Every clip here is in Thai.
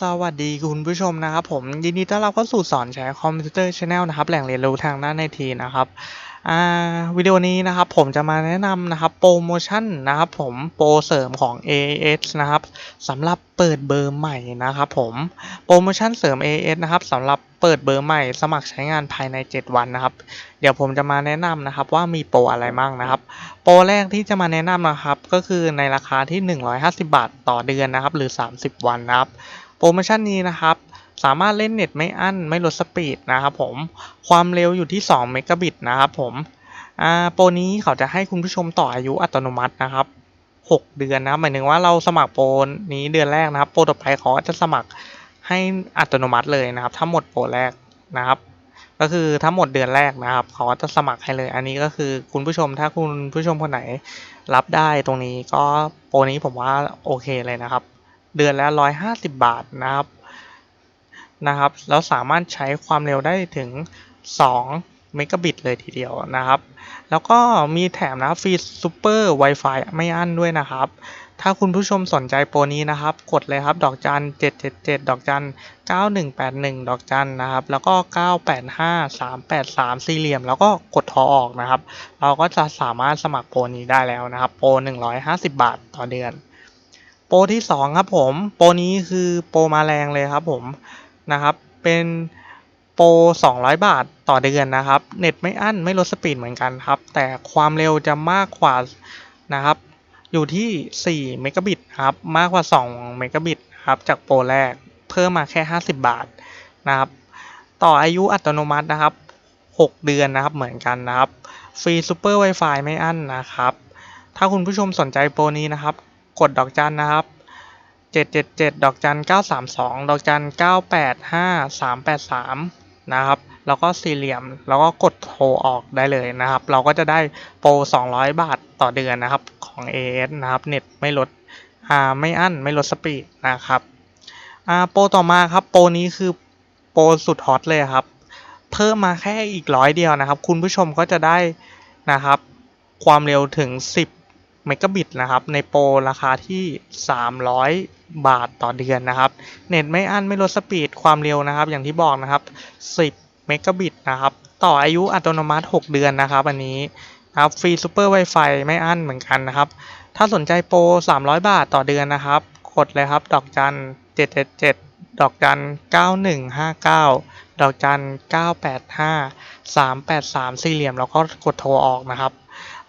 สวัสดีคุณผู้ชมนะครับผมยินดีต้อนรับเข้าสู่สอนใช้คอมพิวเตอร์ชาแนลนะครับแหล่งเรียนรู้ทางด้านไอทีนะครับอ่าวิดีโอนี้นะครับผมจะมาแนะนำนะครับโปรโมชั่นนะครับผมโปรเสริมของ AAS นะครับสำหรับเปิดเบอร์ใหม่นะครับผมโปรโมชั่นเสริม AAS นะครับสำหรับเปิดเบอร์ใหม่สมัครใช้งานภายใน 7 วันนะครับ เดี๋ยวผมจะมาแนะนำนะครับว่ามีโปรอะไรบ้างนะครับ โปรแรกที่จะมาแนะนำนะครับก็คือในราคาที่ 150 บาทต่อเดือนนะครับหรือ 30 วันนะครับ โปรโมชั่นนี้นะครับ สามารถเล่นเน็ตไม่อั้นไม่ลดสปีดนะครับผม ความเร็วอยู่ที่ 2 เมกะบิตนะครับผมโปรนี้เขาจะให้คุณผู้ชมต่ออายุอัตโนมัตินะครับ 6 เดือนนะหมายถึงว่าเราสมัครโปรนี้เดือนแรกนะครับ โปรต่อไปเขาก็จะสมัครให้อัตโนมัติเลยนะครับ ถ้าหมดโปรแรกนะครับ ก็คือถ้าหมดเดือนแรกนะครับเขาจะสมัครให้เลย อันนี้ก็คือคุณผู้ชมถ้าคุณผู้ชมคนไหนรับได้ตรงนี้ก็โปรนี้ผมว่าโอเคเลยนะครับ เดือนละร้อยห้าสิบบาทนะครับนะครับ แล้วสามารถใช้ความเร็วได้ถึง 2 เมกะบิตเลยทีเดียวนะครับ แล้วก็มีแถมนะฟรีซูเปอร์ Wi-Fi ไม่อั้นด้วยนะครับ ถ้าคุณผู้ชมสนใจโปรนี้นะครับ กดเลยครับ ดอกจัน 777 ดอกจัน 9181 ดอกจันนะครับ แล้วก็ 985 383 สี่เหลี่ยม แล้วก็กดทอออกนะครับ เราก็จะสามารถสมัครโปรนี้ได้แล้วนะครับ โปร 150 บาทต่อเดือน ปรที่2ครับผมโปรนี้คือโปรมาแรงเลยครับผมนะครับ เป็นโปร 200 บาทต่อเดือนนะครับ เน็ตไม่อั้นไม่ลดสปีดเหมือนกันครับ แต่ความเร็วจะมากกว่านะครับ อยู่ที่ 4 เมกะบิตครับ มากกว่า 2 เมกะบิตครับ จากโปรแรกเพิ่มมาแค่ 50 บาทนะครับ ต่ออายุอัตโนมัตินะครับ 6 เดือนนะครับเหมือนกันนะครับ ฟรีซูเปอร์ Wi-Fi ไม่อั้นนะครับ ถ้าคุณผู้ชมสนใจโปรนี้นะครับ กดดอกจันนะครับ777ดอกจัน932ดอกจัน985 383นะครับ แล้วก็สี่เหลี่ยม แล้วก็กดโทรออกได้เลยนะครับ เราก็จะได้โปร 200 บาทต่อเดือนนะครับของ AS นะครับเน็ตไม่ลดอ่าไม่อั้นไม่ลดสปีดนะครับอ่าโปรต่อมาครับโปรนี้คือโปรสุดฮอตเลยครับ เพิ่มมาแค่อีกร้อยเดียวนะครับ คุณผู้ชมก็จะได้นะครับ ความเร็วถึง 10 เมกะบิตนะครับในโปรราคาที่ 300 บาทต่อเดือนนะครับ เน็ตไม่อั้นไม่ลดสปีดความเร็วนะครับ อย่างที่บอกนะครับ 10 เมกะบิตนะครับต่ออายุอัตโนมัติ 6 เดือนนะครับอันนี้นะครับฟรีซูเปอร์ Wi-Fi ไม่อั้นเหมือนกันนะครับ ถ้าสนใจโปร 300 บาทต่อเดือนนะครับ กดเลยครับดอกจัน 777 ดอกจัน 9159 ดอกจัน 985 383 สี่เหลี่ยม แล้วก็กดโทรออกนะครับ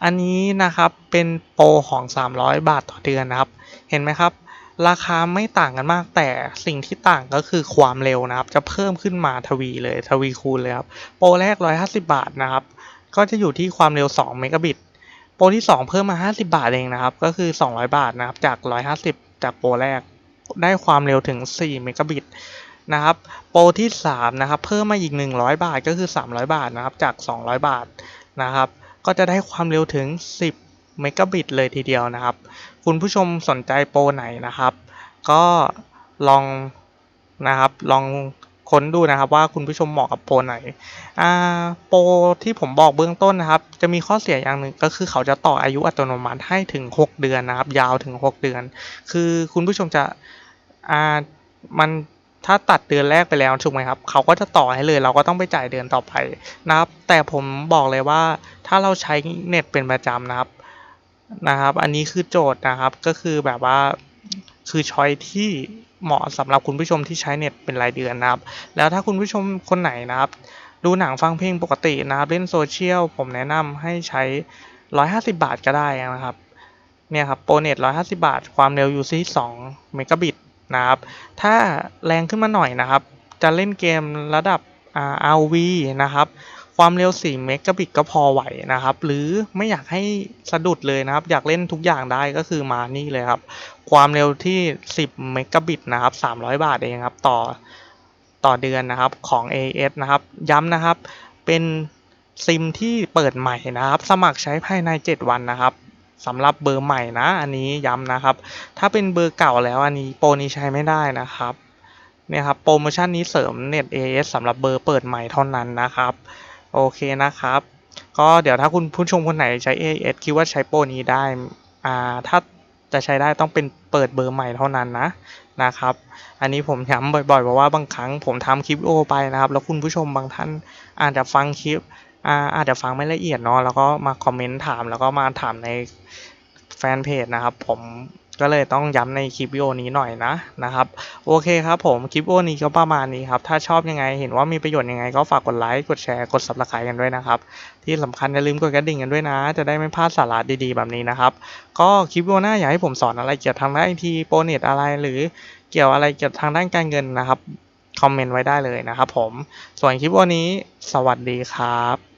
อันนี้นะครับเป็นโปรของ 300 บาทต่อเดือนนะครับ เห็นไหมครับ ราคาไม่ต่างกันมากแต่สิ่งที่ต่างก็คือความเร็วนะครับ จะเพิ่มขึ้นมาทวีเลยทวีคูณเลยครับ โปรแรก 150 บาทนะครับ ก็จะอยู่ที่ความเร็ว 2 เมกะบิต โปรที่ 2 เพิ่มมา 50 บาทเองนะครับ ก็คือ 200 บาทนะครับ จาก 150 จากโปรแรก ได้ความเร็วถึง 4 เมกะบิตนะครับ โปรที่ 3 นะครับ เพิ่มมาอีก 100 บาทก็คือ 300 บาทนะครับ จาก 200 บาทนะครับ ก็จะได้ความเร็วถึง 10 เมกะบิตเลยทีเดียวนะครับ คุณผู้ชมสนใจโปรไหนนะครับ ก็ลองนะครับลองค้นดูนะครับว่าคุณผู้ชมเหมาะกับโปรไหนอ่าโปรที่ผมบอกเบื้องต้นนะครับ จะมีข้อเสียอย่างหนึ่งก็คือเขาจะต่ออายุอัตโนมัติให้ถึง 6 เดือนนะครับ ยาวถึง 6 เดือน คือคุณผู้ชมจะอ่ามันถ้าตัดเดือนแรกไปแล้วถูกไหมครับ เขาก็จะต่อให้เลย เราก็ต้องไปจ่ายเดือนต่อไปนะครับ แต่ผมบอกเลยว่า ถ้าเราใช้เน็ตเป็นประจำนะครับนะครับ อันนี้คือโจทย์นะครับก็คือแบบว่าคือช้อยที่เหมาะสำหรับคุณผู้ชมที่ใช้เน็ตเป็นรายเดือนนะครับ แล้วถ้าคุณผู้ชมคนไหนนะครับ ดูหนังฟังเพลงปกตินะครับ เล่นโซเชียลผมแนะนำให้ใช้ 150 บาทก็ได้นะครับเนี่ยครับโปรเน็ต150 บาท ความเร็วอยู่ที่2เมกะบิตนะครับ ถ้าแรงขึ้นมาหน่อยนะครับ จะเล่นเกมระดับอ่า RV นะครับ ความเร็ว 4 เมกะบิตก็พอไหวนะครับ หรือไม่อยากให้สะดุดเลยนะครับ อยากเล่นทุกอย่างได้ก็คือมานี่เลยครับ ความเร็วที่ 10 เมกะบิตนะครับ 300 บาทเองครับ ต่อต่อเดือนนะครับของ AS นะครับ ย้ำนะครับ เป็นซิมที่เปิดใหม่นะครับ สมัครใช้ภายใน 7 วันนะครับสำหรับเบอร์ใหม่นะ อันนี้ย้ำนะครับ ถ้าเป็นเบอร์เก่าแล้วอันนี้โปรนี้ใช้ไม่ได้นะครับเนี่ยครับโปรโมชั่นนี้เสริมเน็ต AS สำหรับเบอร์เปิดใหม่เท่านั้นนะครับ โอเคนะครับ ก็เดี๋ยวถ้าคุณผู้ชมคนไหนใช้ AS คิดว่าใช้โปรนี้ได้อ่าถ้าจะใช้ได้ต้องเป็นเปิดเบอร์ใหม่เท่านั้นนะนะครับ อันนี้ผมย้ำบ่อยๆเพราะว่าบางครั้งผมทำคลิปโอไปนะครับ แล้วคุณผู้ชมบางท่านอาจจะฟังคลิปอ่าอาจจะฟังไม่ละเอียดเนาะแล้วก็มาคอมเมนต์ถามแล้วก็มาถามในแฟนเพจนะครับ ผม ก็เลยต้องย้ำในคลิปวิดีโอนี้หน่อยนะนะครับ โอเคครับผมคลิปวิดีโอนี้ก็ประมาณนี้ครับ ถ้าชอบยังไงเห็นว่ามีประโยชน์ยังไงก็ฝากกดไลค์กดแชร์กด subscribe กันด้วยนะครับ ที่สำคัญอย่าลืมกดกระดิ่งกันด้วยนะ จะได้ไม่พลาดสาระดีๆแบบนี้นะครับ ก็คลิปวิดีโอหน้าอยากให้ผมสอนอะไรเกี่ยวกับทางด้านไอทีโปรเน็ตอะไรหรือเกี่ยวอะไรเกี่ยวกับทางด้านการเงินนะครับคอมเมนต์ไว้ได้เลยนะครับผมส่วนคลิปวิดีโอนี้สวัสดีครับ